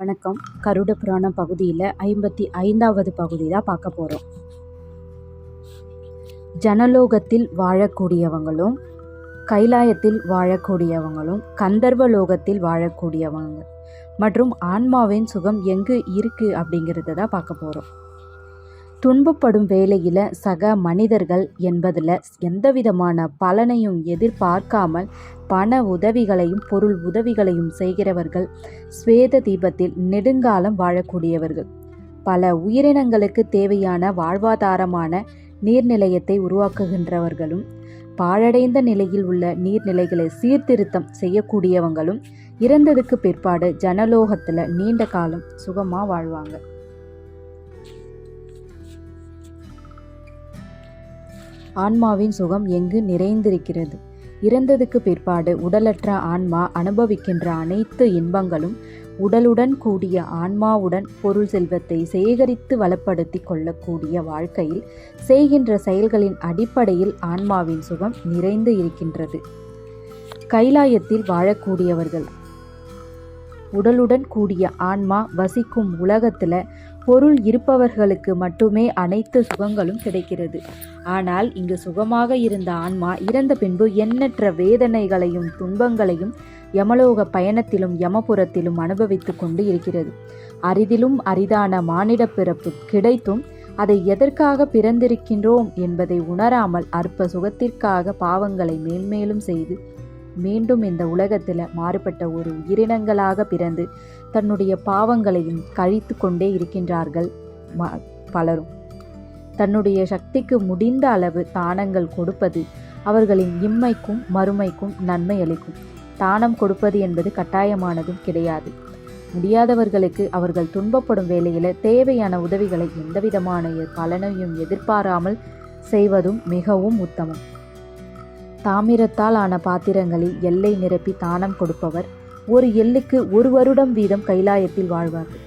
வணக்கம். கருட புராணம் பகுதியில் ஐம்பத்தி ஐந்தாவது பகுதி தான் பார்க்க போகிறோம் ஜனலோகத்தில் வாழக்கூடியவங்களும் கைலாயத்தில் வாழக்கூடியவங்களும் கந்தர்வ லோகத்தில் வாழக்கூடியவங்க மற்றும் ஆன்மாவின் சுகம் எங்கு இருக்குது அப்படிங்கிறத தான் பார்க்க போகிறோம் துன்பப்படும் வேலையில் சக மனிதர்கள் என்பதில் எந்தவிதமான பலனையும் எதிர்பார்க்காமல் பண உதவிகளையும் பொருள் உதவிகளையும் செய்கிறவர்கள் ஸ்வேத தீபத்தில் நெடுங்காலம் வாழக்கூடியவர்கள். பல உயிரினங்களுக்கு தேவையான வாழ்வாதாரமான நீர்நிலையத்தை உருவாக்குகின்றவர்களும் பாழடைந்த நிலையில் உள்ள நீர்நிலைகளை சீர்திருத்தம் செய்யக்கூடியவங்களும் இறந்ததுக்கு பிற்பாடு ஜனலோகத்தில் நீண்ட காலம் சுகமாக வாழ்வாங்க. ஆன்மாவின் சுகம் எங்கு நிறைந்திருக்கிறது? இறந்ததுக்கு பிற்பாடு உடலற்ற ஆன்மா அனுபவிக்கின்ற அனைத்து இன்பங்களும் உடலுடன் கூடிய ஆன்மாவுடன் பொருள் செல்வத்தை சேகரித்து வளப்படுத்தி கொள்ளக்கூடிய வாழ்க்கையில் செய்கின்ற செயல்களின் அடிப்படையில் ஆன்மாவின் சுகம் நிறைந்து இருக்கின்றது. கைலாயத்தில் வாழக்கூடியவர்கள். உடலுடன் கூடிய ஆன்மா வசிக்கும் உலகத்தில் பொருள் இருப்பவர்களுக்கு மட்டுமே அனைத்து சுகங்களும் கிடைக்கிறது. ஆனால் இங்கு சுகமாக இருந்த ஆன்மா இறந்த பின்பு எண்ணற்ற வேதனைகளையும் துன்பங்களையும் யமலோக பயணத்திலும் யமபுரத்திலும் அனுபவித்து கொண்டு இருக்கிறது. அரிதிலும் அரிதான மானிட பிறப்பு கிடைத்தும் அதை எதற்காக பிறந்திருக்கின்றோம் என்பதை உணராமல் அற்ப சுகத்திற்காக பாவங்களை மேன்மேலும் செய்து மீண்டும் இந்த உலகத்தில் மாறுபட்ட ஒரு உயிரினங்களாக பிறந்து தன்னுடைய பாவங்களையும் கழித்து கொண்டே இருக்கின்றார்கள் பலரும். தன்னுடைய சக்திக்கு முடிந்த அளவு தானங்கள் கொடுப்பது அவர்களின் இம்மைக்கும் மறுமைக்கும் நன்மை அளிக்கும். தானம் கொடுப்பது என்பது கட்டாயமானதும் கிடையாது. முடியாதவர்களுக்கு அவர்கள் துன்பப்படும் வேளையில் தேவையான உதவிகளை எந்தவிதமான பலனையும் எதிர்பாராமல் செய்வதும் மிகவும் உத்தமம். தாமிரத்தால் ஆன பாத்திரங்களில் எல்லை நிரப்பி தானம் கொடுப்பவர். ஒரு எல்லுக்கு ஒரு வருடம் வீதம் கைலாயத்தில் வாழ்வார்கள்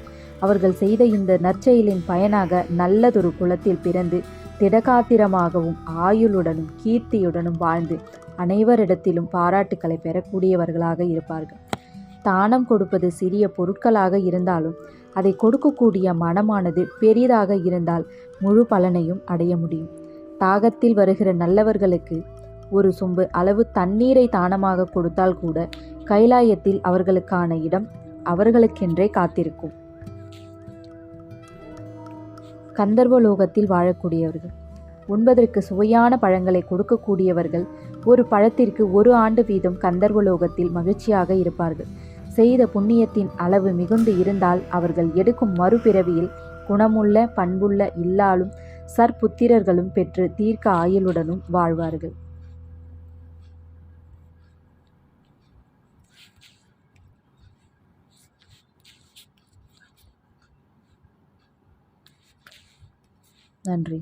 அவர்கள் செய்த இந்த நற்செயலின் பயனாக நல்லதொரு குலத்தில் பிறந்து திடகாத்திரமாகவும் ஆயுளுடனும் கீர்த்தியுடனும் வாழ்ந்து அனைவரிடத்திலும் பாராட்டுக்களை பெறக்கூடியவர்களாக இருப்பார்கள். தானம் கொடுப்பது சிறிய பொருட்களாக இருந்தாலும் அதை கொடுக்கக்கூடிய மனமானது பெரிதாக இருந்தால் முழு பலனையும் அடைய முடியும். தாகத்தில் வருகிற நல்லவர்களுக்கு ஒரு சொம்பு அளவு தண்ணீரை தானமாக கொடுத்தால் கூட கைலாயத்தில் அவர்களுக்கான இடம் அவர்களுக்கென்றே காத்திருக்கும். கந்தர்வலோகத்தில் வாழக்கூடியவர்கள். உண்பதற்கு சுவையான பழங்களை கொடுக்கக்கூடியவர்கள் ஒரு பழத்திற்கு ஒரு ஆண்டு வீதம் கந்தர்வலோகத்தில் மகிழ்ச்சியாக இருப்பார்கள். செய்த புண்ணியத்தின் அளவு மிகுந்து இருந்தால் அவர்கள் எடுக்கும் மறுபிறவியில் குணமுள்ள பண்புள்ள இல்லாலும் சற்புத்திரர்களும் பெற்று தீர்க்க ஆயுளுடனும் வாழ்வார்கள். తండ్రి